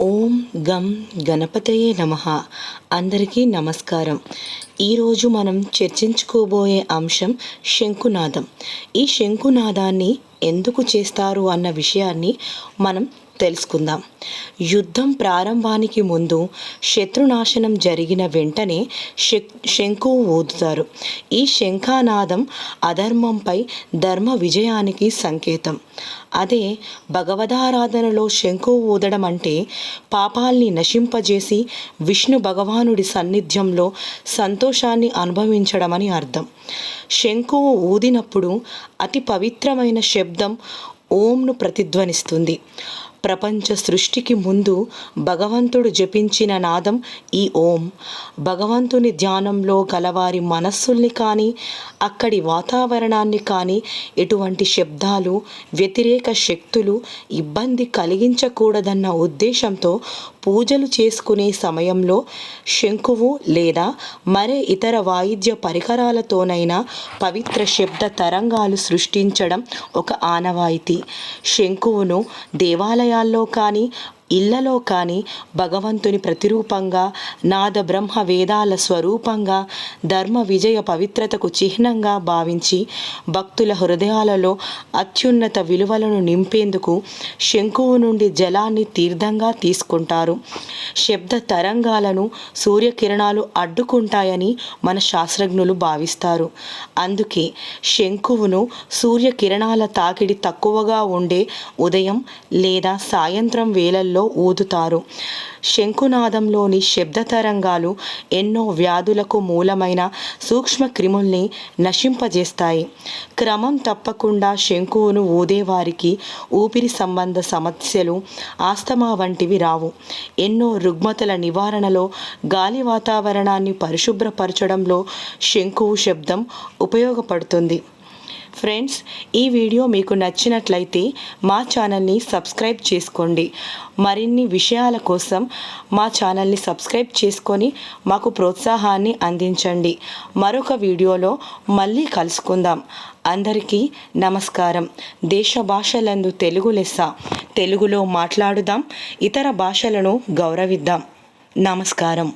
ఓం గం గణపతయే నమ. అందరికీ నమస్కారం. ఈరోజు మనం చర్చించుకోబోయే అంశం శంకునాదం. ఈ శంకునాదాన్ని ఎందుకు చేస్తారు అన్న విషయాన్ని మనం తెలుసుకుందాం. యుద్ధం ప్రారంభానికి ముందు శత్రునాశనం జరిగిన వెంటనే శంకు ఊదుతారు. ఈ శంఖానాదం అధర్మంపై ధర్మ విజయానికి సంకేతం. అదే భగవదారాధనలో శంకు ఊదడం అంటే పాపాల్ని నశింపజేసి విష్ణు భగవానుడి సన్నిధ్యంలో సంతోషాన్ని అనుభవించడమని అర్థం. శంఖువు ఊదినప్పుడు అతి పవిత్రమైన శబ్దం ఓంను ప్రతిధ్వనిస్తుంది. ప్రపంచ సృష్టికి ముందు భగవంతుడు జపించిన నాదం ఈ ఓం. భగవంతుని ధ్యానంలో గలవారి మనస్సుల్ని కానీ అక్కడి వాతావరణాన్ని కానీ ఎటువంటి శబ్దాలు వ్యతిరేక శక్తులు ఇబ్బంది కలిగించకూడదన్న ఉద్దేశంతో పూజలు చేసుకునే సమయంలో శంకువు లేదా మరే ఇతర వాయిద్య పరికరాలతోనైనా పవిత్ర శబ్ద తరంగాలు సృష్టించడం ఒక ఆనవాయితీ. శంకువును సమయాల్లో కానీ ఇళ్ళలో కానీ భగవంతుని ప్రతిరూపంగా నాద బ్రహ్మ వేదాల స్వరూపంగా ధర్మ విజయ పవిత్రతకు చిహ్నంగా భావించి భక్తుల హృదయాలలో అత్యున్నత విలువలను నింపేందుకు శంకువు నుండి జలాన్ని తీర్థంగా తీసుకుంటారు. శబ్ద తరంగాలను సూర్యకిరణాలు అడ్డుకుంటాయని మన శాస్త్రజ్ఞులు భావిస్తారు. అందుకే శంకువును సూర్యకిరణాల తాకిడి తక్కువగా ఉండే ఉదయం లేదా సాయంత్రం వేళల్లో గాలిలో ఊదుతారు. శంకునాదంలోని శబ్ద తరంగాలు ఎన్నో వ్యాధులకు మూలమైన సూక్ష్మ క్రిముల్ని నశింపజేస్తాయి. క్రమం తప్పకుండా శంకువును ఊదేవారికి ఊపిరి సంబంధ సమస్యలు ఆస్తమా వంటివి రావు. ఎన్నో రుగ్మతల నివారణలో గాలి వాతావరణాన్ని పరిశుభ్రపరచడంలో శంకువు శబ్దం ఉపయోగపడుతుంది. ఫ్రెండ్స్ ఈ వీడియో మీకు నచ్చినట్లయితే మా ఛానల్ని సబ్స్క్రైబ్ చేసుకోండి. మరిన్ని విషయాల కోసం మా ఛానల్ని సబ్స్క్రైబ్ చేసుకొని మాకు ప్రోత్సాహాన్ని అందించండి. మరొక వీడియోలో మళ్ళీ కలుసుకుందాం. అందరికీ నమస్కారం. దేశ భాషలందు తెలుగు లెస్స. తెలుగులో మాట్లాడుదాం ఇతర భాషలను గౌరవిద్దాం. నమస్కారం.